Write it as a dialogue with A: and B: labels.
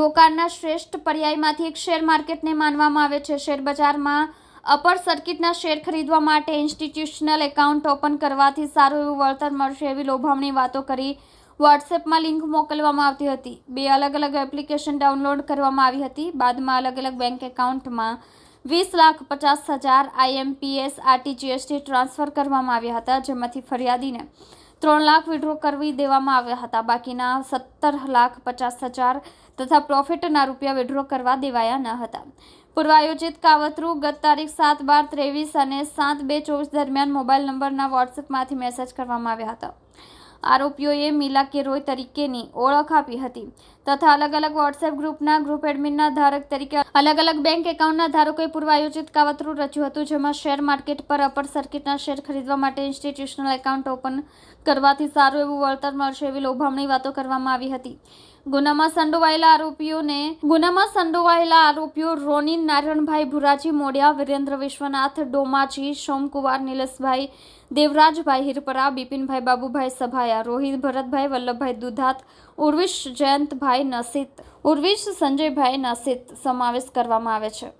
A: રોકાણના શ્રેષ્ઠ પર્યાયમાંથી એક શેર માર્કેટને માનવામાં આવે છે. શેર બજારમાં અપર સર્કિટના શેર ખરીદવા માટે ઇન્સ્ટિટ્યુશનલ એકાઉન્ટ ઓપન કરવાથી સારું એવું વળતર મળશે એવી લોભામણી વાતો કરી વોટ્સએપમાં લિંક મોકલવામાં આવતી હતી. બે અલગ અલગ એપ્લિકેશન ડાઉનલોડ કરવામાં આવી હતી. બાદમાં અલગ અલગ બેંક એકાઉન્ટમાં વીસ લાખ પચાસ હજાર આઈએમપીએસ આરટીજીએસટી ટ્રાન્સફર કરવામાં આવ્યા હતા, જેમાંથી ફરિયાદીને ત્રણ લાખ વિડ્રો કરવી દેવામાં આવ્યા હતા. બાકીના સત્તર લાખ પચાસ હજાર તથા પ્રોફિટના રૂપિયા વિડ્રો કરવા દેવાયા ન હતા. પૂર્વ આયોજિત કાવતરું ગત તારીખ સાત બાર ત્રેવીસ અને સાત બે ચોવીસ દરમિયાન મોબાઈલ નંબરના વોટ્સએપમાંથી મેસેજ કરવામાં આવ્યા હતા. આરોપીઓએ મીલા કેરોય તરીકેની ઓળખ આપી હતી તથા અલગ અલગ વોટ્સએપ ગ્રુપના ગ્રુપ એડમિનના ધારક તરીકે અલગ અલગ બેંક એકાઉન્ટના ધારકોએ પૂર્વ આયોજિત કાવતરું રચ્યું હતું, જેમાં શેર માર્કેટ પર અપર સર્કિટના શેર ખરીદવા માટે ઇન્સ્ટિટ્યુશનલ એકાઉન્ટ ઓપન કરવાથી સારું એવું વળતર મળશે એવી લોભામણી વાતો કરવામાં આવી હતી. ગુનામાં સંડોવાયેલા આરોપીઓને, ગુનામાં સંડોવાયેલા આરોપીઓ રોનિન નારાયણભાઈ ભુરાજી મોડિયા વિરેન્દ્ર વિશ્વનાથ, ડોમાજી, સોમકુમાર, નિલેશભાઈ દેવરાજભાઈ હિરપરા, બિપિનભાઈ બાબુભાઈ સભાયા રોહિત, ભરતભાઈ, વલ્લભભાઈ દુધાત, ઉર્વિશ જયંતભાઈ નસીત, ઉર્વિશ સંજયભાઈ નસીત સમાવેશ કરવામાં આવે છે.